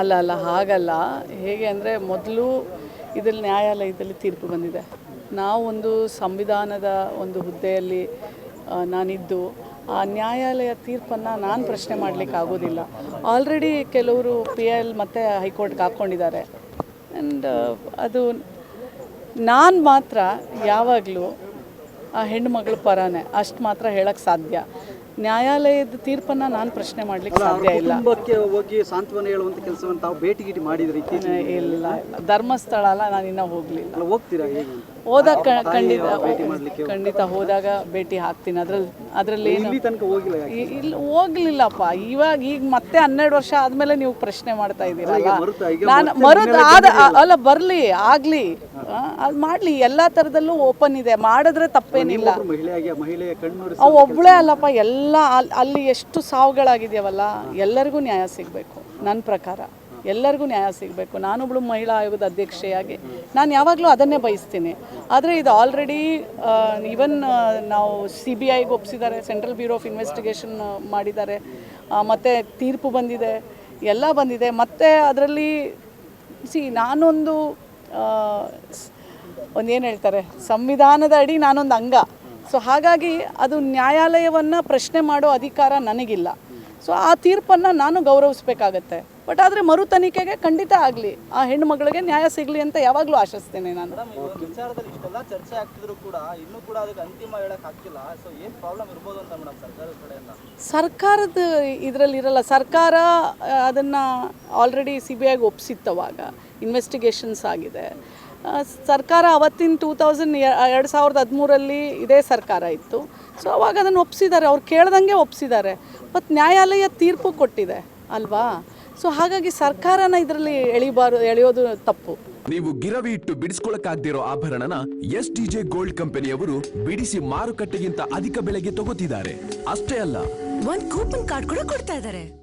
ಅಲ್ಲ ಅಲ್ಲ, ಹಾಗಲ್ಲ. ಹೇಗೆ ಅಂದರೆ ಮೊದಲು ಇದರಲ್ಲಿ ನ್ಯಾಯಾಲಯದಲ್ಲಿ ತೀರ್ಪು ಬಂದಿದೆ. ನಾವು ಒಂದು ಸಂವಿಧಾನದ ಒಂದು ಹುದ್ದೆಯಲ್ಲಿ ನಾನಿದ್ದು, ಆ ನ್ಯಾಯಾಲಯ ತೀರ್ಪನ್ನು ನಾನು ಪ್ರಶ್ನೆ ಮಾಡಲಿಕ್ಕೆ ಆಗೋದಿಲ್ಲ. ಆಲ್ರೆಡಿ ಕೆಲವರು ಪಿ ಎಲ್ ಮತ್ತು ಹೈಕೋರ್ಟ್ಗೆ ಹಾಕ್ಕೊಂಡಿದ್ದಾರೆ. ಆ್ಯಂಡ್ ಅದು ನಾನು ಮಾತ್ರ ಯಾವಾಗಲೂ ಆ ಹೆಣ್ಣುಮಗಳ ಪರನೇ ಅಷ್ಟು ಮಾತ್ರ ಹೇಳೋಕ್ಕೆ ಸಾಧ್ಯ. ನ್ಯಾಯಾಲಯದ ತೀರ್ಪನ್ನ ನಾನು ಪ್ರಶ್ನೆ ಮಾಡಲಿಕ್ಕೆ ಸಾಧ್ಯ ಇಲ್ಲ. ಕುಟುಂಬಕ್ಕೆ ಹೋಗಿ ಸಾಂತ್ವನ ಹೇಳುವಂತ ಕೆಲಸವನ್ನು ತಾವು ಭೇಟಿ ಗೀಟಿ ಮಾಡಿದ್ರಿ ಇಲ್ಲ ಇಲ್ಲ. ಧರ್ಮಸ್ಥಳ ಅಲ್ಲ ನಾನು ಇನ್ನೂ ಹೋಗಲಿಲ್ಲ. ಹೋಗ್ತೀರಾ? ಹೋದಾಗ ಖಂಡಿತ ಖಂಡಿತ ಹೋದಾಗ ಭೇಟಿ ಹಾಕ್ತೀನಿ. ಅದ್ರಲ್ಲಿ ಅದರಲ್ಲಿ ತನಕ ಹೋಗಿಲ್ಲ? ಇಲ್ಲಿ ಹೋಗ್ಲಿಲ್ಲಪ್ಪ. ಇವಾಗ ಈಗ ಮತ್ತೆ ಹನ್ನೆರಡು ವರ್ಷ ಆದ್ಮೇಲೆ ನೀವು ಪ್ರಶ್ನೆ ಮಾಡ್ತಾ ಇದ್ದೀರಲ್ಲ ನಾನು ಮರುದ್ ಆದ ಅಲ್ಲ ಬರಲಿ ಆಗಲಿ. ಅದು ಮಾಡ್ಲಿ. ಎಲ್ಲಾ ತರದಲ್ಲೂ ಓಪನ್ ಇದೆ. ಮಾಡಿದ್ರೆ ತಪ್ಪೇನಿಲ್ಲ. ಒಬ್ಬಳೇ ಅಲ್ಲಪ್ಪ ಎಲ್ಲ ಅಲ್- ಅಲ್ಲಿ ಎಷ್ಟು ಸಾವುಗಳಾಗಿದೆಯವಲ್ಲ, ಎಲ್ಲರಿಗೂ ನ್ಯಾಯ ಸಿಗಬೇಕು ನನ್ನ ಪ್ರಕಾರ. ಎಲ್ಲರಿಗೂ ನ್ಯಾಯ ಸಿಗಬೇಕು. ನಾನೊಬ್ಳು ಮಹಿಳಾ ಆಯೋಗದ ಅಧ್ಯಕ್ಷೆಯಾಗಿ, ನಾನು ಯಾವಾಗಲೂ ಅದನ್ನೇ ಬಯಸ್ತೀನಿ. ಆದರೆ ಇದು ಆಲ್ರೆಡಿ ಈವನ್ ನಾವು ಸಿ ಬಿ ಐಗೆ ಒಪ್ಪಿಸಿದ್ದಾರೆ ಸೆಂಟ್ರಲ್ ಬ್ಯೂರೋ ಆಫ್ ಇನ್ವೆಸ್ಟಿಗೇಷನ್ ಮಾಡಿದ್ದಾರೆ ಮತ್ತು ತೀರ್ಪು ಬಂದಿದೆ, ಎಲ್ಲ ಬಂದಿದೆ. ಮತ್ತು ಅದರಲ್ಲಿ ಸಿ ನಾನೊಂದು ಒಂದು ಏನು ಹೇಳ್ತಾರೆ, ಸಂವಿಧಾನದ ಅಡಿ ನಾನೊಂದು ಅಂಗ. ಸೊ ಹಾಗಾಗಿ ಅದು ನ್ಯಾಯಾಲಯವನ್ನು ಪ್ರಶ್ನೆ ಮಾಡೋ ಅಧಿಕಾರ ನನಗಿಲ್ಲ. ಸೊ ಆ ತೀರ್ಪನ್ನು ನಾನು ಗೌರವಿಸಬೇಕಾಗತ್ತೆ. ಬಟ್ ಆದರೆ ಮರು ತನಿಖೆಗೆ ಖಂಡಿತ ಆಗಲಿ. ಆ ಹೆಣ್ಣು ಮಗಳಿಗೆ ನ್ಯಾಯ ಸಿಗಲಿ ಅಂತ ಯಾವಾಗಲೂ ಆಶಿಸ್ತೇನೆ ನಾನು. ವಿಚಾರದಲ್ಲಿ ಇಷ್ಟೆಲ್ಲ ಚರ್ಚೆ ಆಗ್ತಿದ್ರು ಕೂಡ ಇನ್ನೂ ಕೂಡ ಅದಕ್ಕೆ ಅಂತಿಮ ಹೇಳಕ್ ಆಗ್ತಿಲ್ಲ. ಸೊ ಏನು ಪ್ರಾಬ್ಲಮ್ ಇರ್ಬೋದು ಅಂತ ಮೇಡಮ್ ಸರ್ಕಾರದ ಕಡೆಯಿಂದ? ಸರ್ಕಾರದ ಇದರಲ್ಲಿ ಇರಲ್ಲ. ಸರ್ಕಾರ ಅದನ್ನು ಆಲ್ರೆಡಿ ಸಿ ಬಿ ಐಗೆ ಒಪ್ಪಿಸಿತ್ತವಾಗ ಇನ್ವೆಸ್ಟಿಗೇಷನ್ಸ್ ಆಗಿದೆ. ಸರ್ಕಾರ ಅವತ್ತಿನ ಟೂ ತೌಸಂಡ್ ಎರಡು ಸಾವಿರದ ಹದಿಮೂರಲ್ಲಿ ಇದೇ ಸರ್ಕಾರ ಇತ್ತು. ಸೊ ಅವಾಗ ಅದನ್ನು ಒಪ್ಪಿಸಿದ್ದಾರೆ ಅವ್ರು ಕೇಳ್ದಂಗೆ ಒಪ್ಸಿದ್ದಾರೆ. ಮತ್ತು ನ್ಯಾಯಾಲಯ ತೀರ್ಪು ಕೊಟ್ಟಿದೆ ಅಲ್ವಾ? ಸೊ ಹಾಗಾಗಿ ಸರ್ಕಾರನ ಇದರಲ್ಲಿ ಎಳಿಬಾರ್ದು ಎಳೆಯೋದು ತಪ್ಪು. ನೀವು ಗಿರವಿ ಇಟ್ಟು ಬಿಡಿಸ್ಕೊಳಕ್ಕಾಗ್ದಿರೋ ಆಭರಣನ ಎಸ್ ಟಿಜೆ ಗೋಲ್ಡ್ ಕಂಪನಿಯವರು ಬಿಡಿಸಿ ಮಾರುಕಟ್ಟೆಗಿಂತ ಅಧಿಕ ಬೆಲೆಗೆ ತಗೋತಿದ್ದಾರೆ. ಅಷ್ಟೇ ಅಲ್ಲ. ಒಂದು ಕೂಪನ್ ಕಾರ್ಡ್ ಕೂಡ ಕೊಡ್ತಾ ಇದಾರೆ.